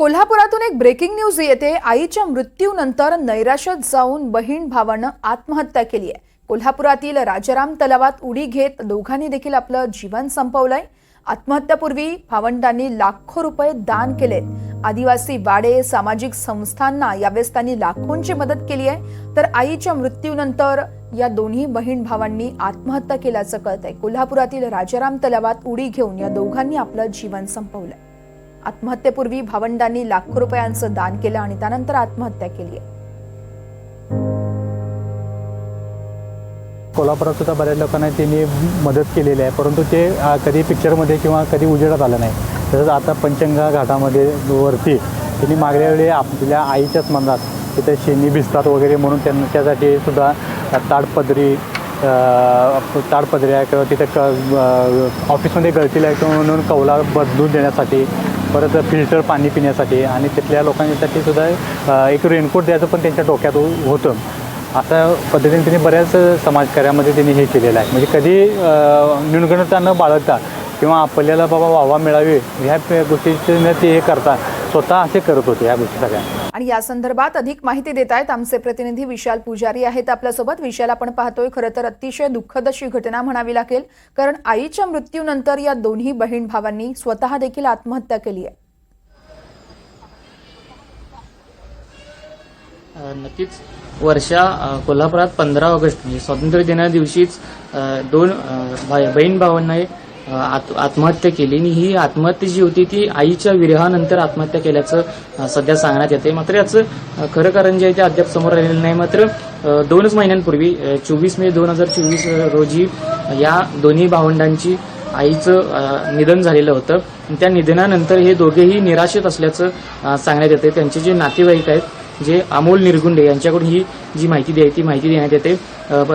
कोल्हापुरातून एक breaking news येते. आईच्या मृत्यूनंतर नैराश्यात जाऊन बहीण भावानं आत्महत्या केली आहे. कोल्हापुरातील राजाराम तलावात उडी घेत दोघांनी देखील आपलं जीवन संपवलंय. आत्महत्यापूर्वी भावंडांनी लाखो रुपये दान केलेत. आदिवासी वाडे सामाजिक संस्थांना यावेळेस त्यांनी लाखोंची मदत केली आहे. तर आईच्या मृत्यूनंतर या दोन्ही बहीण भावांनी आत्महत्या केल्याचं कळतंय. कोल्हापुरातील राजाराम तलावात उडी घेऊन या दोघांनी आपलं जीवन संपवलंय. आत्महत्येपूर्वी भावंडांनी लाखो रुपयांचं दान केलं आणि त्यानंतर आत्महत्या केली कोल्हापुरात सुद्धा बऱ्याच लोकांना त्यांनी मदत केलेली आहे परंतु ते कधी पिक्चरमध्ये किंवा कधी उजेडात आलं नाही. तसंच आता पंचंगा घाटामध्ये वरती त्यांनी मागल्या वेळी आपल्या आईच्याच मनात तिथे शेणी भिजतात वगैरे म्हणून त्यांना त्यासाठी सुद्धा ताडपदरी ताडपदऱ्या किंवा तिथे क ऑफिसमध्ये गळतील आहे किंवा म्हणून कौला बदलून देण्यासाठी परत फिल्टर पाणी पिण्यासाठी आणि तिथल्या लोकांसाठी सुद्धा एक रेनकोट द्यायचं पण त्यांच्या डोक्यात हो-, होतं. अशा पद्धतीने त्यांनी बऱ्याच समाजकार्यामध्ये त्यांनी हे केलेलं आहे. म्हणजे कधी न्यूनगणता न बाळगता किंवा आपल्याला बाबा वावा मिळावी ह्या प- ते हे करता स्वतः असे करत होते ह्या गोष्टी सगळ्या. आणि या संदर्भात अधिक माहिती देत आहेत आमचे प्रतिनिधी विशाल पुजारी आहेत. आपल्यासोबत विशाल आपण पाहतोय खरं तर अतिशय दुःखद अशी घटना म्हणावी लागेल कारण आईच्या मृत्यूनंतर या दोन्ही बहीण भावांनी स्वतः देखील आत्महत्या केली आहे. नक्कीच. वर्षा कोल्हापुरात पंधरा ऑगस्ट म्हणजे स्वातंत्र्य दिना दिवशीच दोन बहीण भावांना आत- आत्महत्या केली. आणि ही आत्महत्या जी होती ती आईच्या विरहानंतर आत्महत्या केल्याचं सध्या सांगण्यात येते मात्र याचं खरं कारण जे आहे ते अद्याप समोर आलेलं नाही. मात्र दोनच महिन्यांपूर्वी चोवीस मे दोन हजार चोवीस रोजी या दोन्ही भावंडांची आईचं निधन झालेलं होतं. त्या निधनानंतर हे दोघेही निराशेत असल्याचं सांगण्यात येते त्यांचे जे नातेवाईक आहेत जे अमोल निरगुंडे यांच्याकडून ही जी माहिती द्यायची ती माहिती देण्यात येते.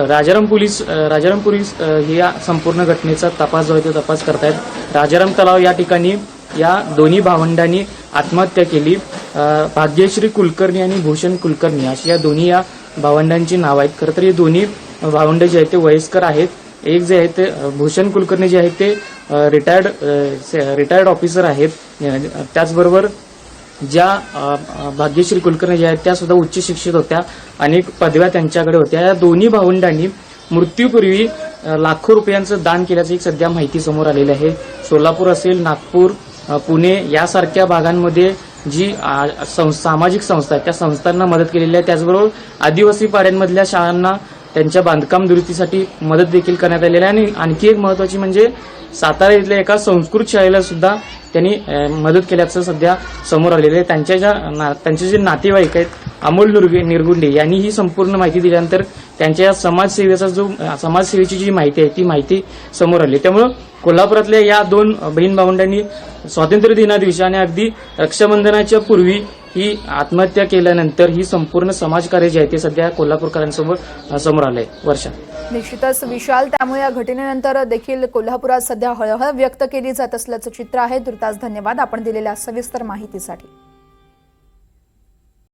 राजाराम पोलीस राजाराम पोलीस हे या संपूर्ण घटनेचा तपास जो आहे तो तपास करतायत. राजाराम तलाव या ठिकाणी या दोन्ही भावंडांनी आत्महत्या केली. भाग्यश्री कुलकर्णी आणि भूषण कुलकर्णी अशी या दोन्ही या भावंडांची नाव आहेत. खरं तर हे दोन्ही भावंड जे आहेत ते वयस्कर आहेत. एक जे आहे ते भूषण कुलकर्णी जे आहेत ते रिटायर्ड रिटायर्ड ऑफिसर आहेत. त्याचबरोबर ज्या भाग्यश्री कुलकर्णी ज्या आहेत त्या सुद्धा उच्च शिक्षित होत्या अनेक पदव्या त्यांच्याकडे होत्या. या दोन्ही भावंडांनी मृत्यूपूर्वी लाखो रुपयांचं दान केल्याचं एक सध्या माहिती समोर आलेली आहे. सोलापूर असेल नागपूर पुणे यासारख्या भागांमध्ये जी सं- सामाजिक संस्था आहे त्या संस्थांना मदत केलेली आहे. त्याचबरोबर आदिवासी पाड्यांमधल्या शाळांना त्यांच्या बांधकाम दुरुस्तीसाठी मदत देखील करण्यात आलेली आहे. आणि आणखी एक महत्वाची म्हणजे सातारा इथल्या एका संस्कृत शाळेला सुद्धा त्यांनी मदत केल्याचं सध्या समोर आलेलं आहे. त्यांच्या ज्या ना- त्यांचे जे नातेवाईक आहेत अमोल निरगु- निरगुंडे यांनी ही संपूर्ण माहिती दिल्यानंतर त्यांच्या या समाजसेवेचा जो समाजसेवेची जी माहिती आहे ती माहिती समोर आली. त्यामुळं कोल्हापुरातल्या या दोन बहीण भावंडांनी स्वातंत्र्य दिनादिवशी आणि अगदी रक्षाबंधनाच्या पूर्वी ही आत्महत्या केल्यानंतर ही संपूर्ण समाजकार्य जे आहे ते सध्या कोल्हापूरकरांसमोर समोर आलंय. वर्षा. निश्चितच विशाल त्यामुळे या घटनेनंतर देखील कोल्हापुरात सध्या हळहळ व्यक्त केली जात असल्याचं चित्र आहे. तुर्तास धन्यवाद. आपण दिलेल्या सविस्तर माहितीसाठी.